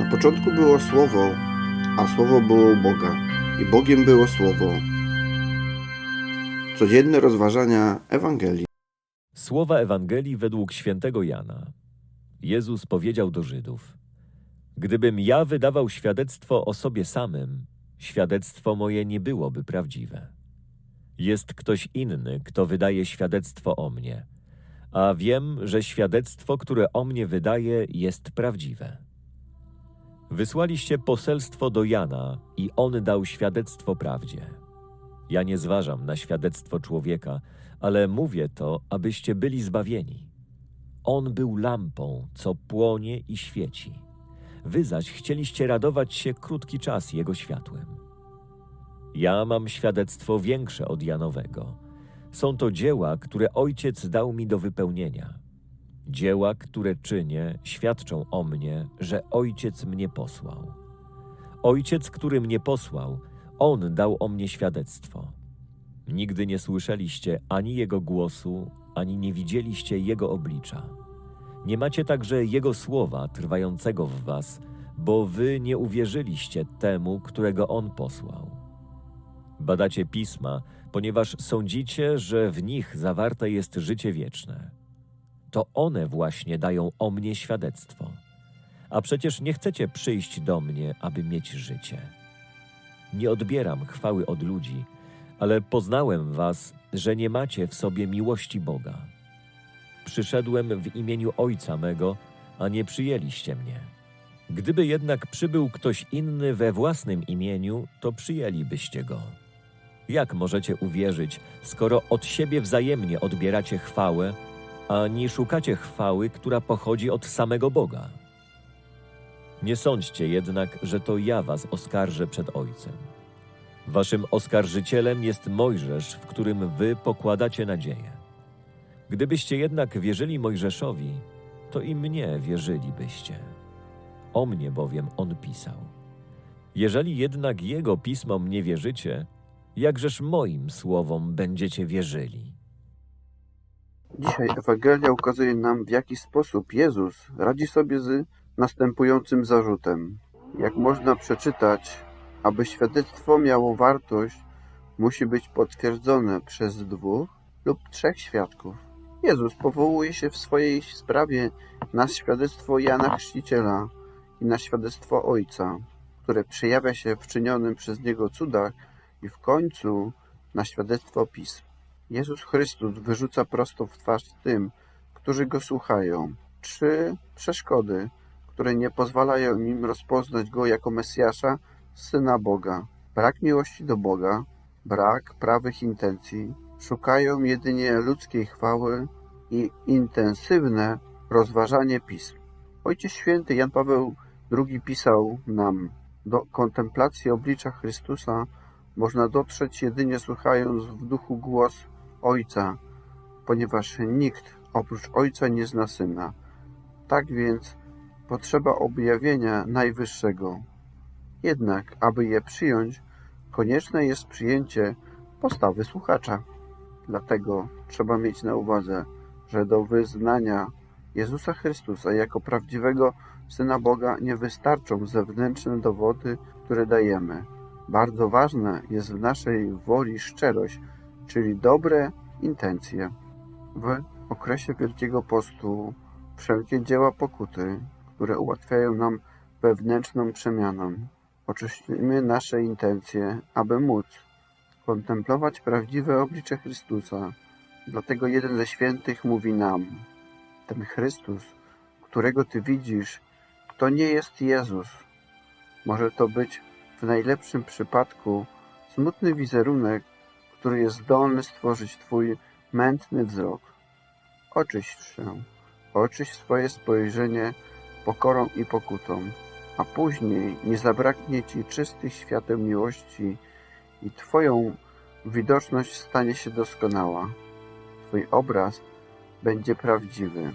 Na początku było Słowo, a Słowo było u Boga, i Bogiem było Słowo. Codzienne rozważania Ewangelii. Słowa Ewangelii według świętego Jana. Jezus powiedział do Żydów: Gdybym ja wydawał świadectwo o sobie samym, świadectwo moje nie byłoby prawdziwe. Jest ktoś inny, kto wydaje świadectwo o mnie, a wiem, że świadectwo, które o mnie wydaje, jest prawdziwe. Wysłaliście poselstwo do Jana i on dał świadectwo prawdzie. Ja nie zważam na świadectwo człowieka, ale mówię to, abyście byli zbawieni. On był lampą, co płonie i świeci. Wy zaś chcieliście radować się krótki czas Jego światłem. Ja mam świadectwo większe od Janowego. Są to dzieła, które Ojciec dał mi do wypełnienia. Dzieła, które czynię, świadczą o mnie, że Ojciec mnie posłał. Ojciec, który mnie posłał, On dał o mnie świadectwo. Nigdy nie słyszeliście ani Jego głosu, ani nie widzieliście Jego oblicza. Nie macie także Jego słowa trwającego w was, bo wy nie uwierzyliście temu, którego On posłał. Badacie pisma, ponieważ sądzicie, że w nich zawarte jest życie wieczne. To one właśnie dają o mnie świadectwo. A przecież nie chcecie przyjść do mnie, aby mieć życie. Nie odbieram chwały od ludzi, ale poznałem was, że nie macie w sobie miłości Boga. Przyszedłem w imieniu Ojca mego, a nie przyjęliście mnie. Gdyby jednak przybył ktoś inny we własnym imieniu, to przyjęlibyście go. Jak możecie uwierzyć, skoro od siebie wzajemnie odbieracie chwałę, a nie szukacie chwały, która pochodzi od samego Boga? Nie sądźcie jednak, że to ja was oskarżę przed Ojcem. Waszym oskarżycielem jest Mojżesz, w którym wy pokładacie nadzieję. Gdybyście jednak wierzyli Mojżeszowi, to i mnie wierzylibyście. O mnie bowiem on pisał. Jeżeli jednak jego pismom nie wierzycie, jakżeż moim słowom będziecie wierzyli? Dzisiaj Ewangelia ukazuje nam, w jaki sposób Jezus radzi sobie z następującym zarzutem. Jak można przeczytać, aby świadectwo miało wartość, musi być potwierdzone przez dwóch lub trzech świadków. Jezus powołuje się w swojej sprawie na świadectwo Jana Chrzciciela i na świadectwo Ojca, które przejawia się w czynionym przez Niego cudach i w końcu na świadectwo Pism. Jezus Chrystus wyrzuca prosto w twarz tym, którzy Go słuchają, trzy przeszkody, które nie pozwalają im rozpoznać Go jako Mesjasza, Syna Boga. Brak miłości do Boga, brak prawych intencji, szukają jedynie ludzkiej chwały i intensywne rozważanie pism. Ojciec Święty Jan Paweł II pisał nam, do kontemplacji oblicza Chrystusa można dotrzeć jedynie słuchając w duchu głos Ojca, ponieważ nikt oprócz Ojca nie zna Syna. Tak więc potrzeba objawienia Najwyższego. Jednak, aby je przyjąć, konieczne jest przyjęcie postawy słuchacza. Dlatego trzeba mieć na uwadze, że do wyznania Jezusa Chrystusa jako prawdziwego Syna Boga nie wystarczą zewnętrzne dowody, które dajemy. Bardzo ważna jest w naszej woli szczerość, czyli dobre intencje. W okresie Wielkiego Postu wszelkie dzieła pokuty, które ułatwiają nam wewnętrzną przemianę. Oczyścimy nasze intencje, aby móc kontemplować prawdziwe oblicze Chrystusa. Dlatego jeden ze świętych mówi nam: Ten Chrystus, którego Ty widzisz, to nie jest Jezus. Może to być w najlepszym przypadku smutny wizerunek, który jest zdolny stworzyć Twój mętny wzrok. Oczyść się, oczyść swoje spojrzenie pokorą i pokutą, a później nie zabraknie Ci czystych świateł miłości i Twoją widoczność stanie się doskonała. Twój obraz będzie prawdziwy.